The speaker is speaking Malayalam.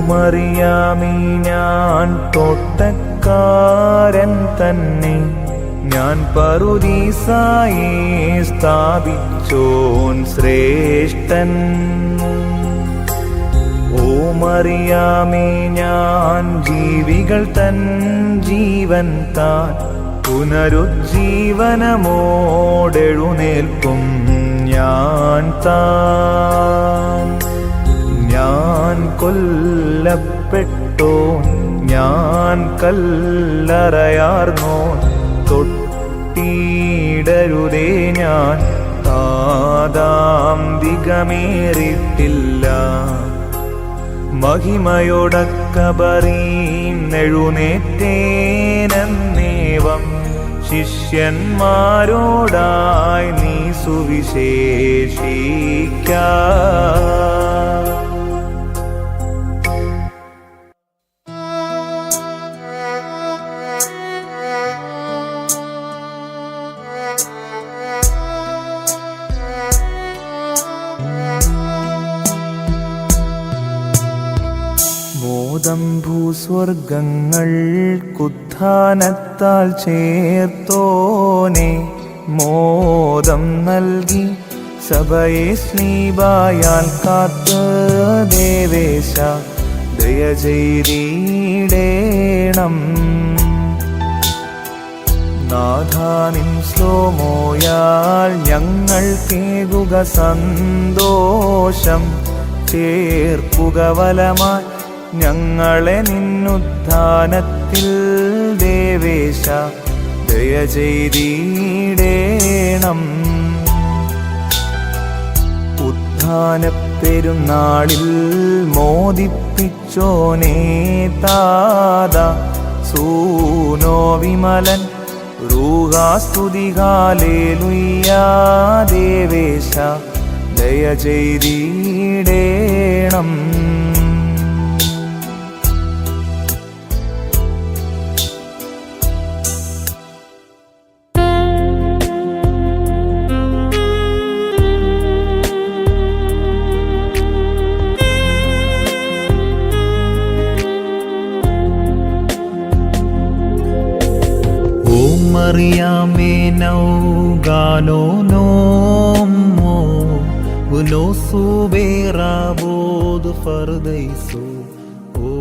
ഓമറിയാമീ ഞാൻ തോട്ടക്കാരൻ തന്നെ. ഞാൻ പറുദീസായി സ്ഥാപിച്ചോൻ ശ്രേഷ്ഠൻ. ഓമറിയാമേ ഞാൻ ജീവികൾ തൻ ജീവൻ താൻ പുനരുജ്ജീവനമോടെഴുന്നേൽക്കും ഞാൻ താൻ. ഞാൻ കൊല്ലപ്പെട്ടോ ഞാൻ കല്ലറയാർന്നോ? തൊട്ടിടരുതേ ഞാൻ. താതാന്തികമേറിട്ടില്ല മഹിമയോടക്കബറീന്നെഴുന്നേറ്റേനേവം ശിഷ്യന്മാരോടായി നീ സുവിശേഷിക്ക. മോദം ഭൂസ്വർഗങ്ങൾ കുത്ഥാനത്താൽ ചേർത്തോനെ മോദം നൽകി സഭയെ സ്നീബായാൽ കാത്ത് ദേവേശ ദയ ചെയ്തിടേണം. നാഥാനിൻ ശ്ലോമോയാൽ ഞങ്ങൾ കേകുക സന്തോഷം. ചേർക്കുക വലമായി ഞങ്ങളെ നിന്നുദ്ധാനത്തിൽ ദേവേശ ദയ ഉത്ഥാന പെരുന്നാളിൽ മോദിപ്പിച്ചോനേ താത സൂനോ വിമലൻ റൂഹാസ്തുതികാലേലുയ്യാ ദേവേശ ദയ ಮರಿಯಾಮೇನೌಗಾನೋನೋಮ್ಮೋ ಉನೋಸುವೆ ರಾಬೋದು ಫರ್ದೈಸು ಓ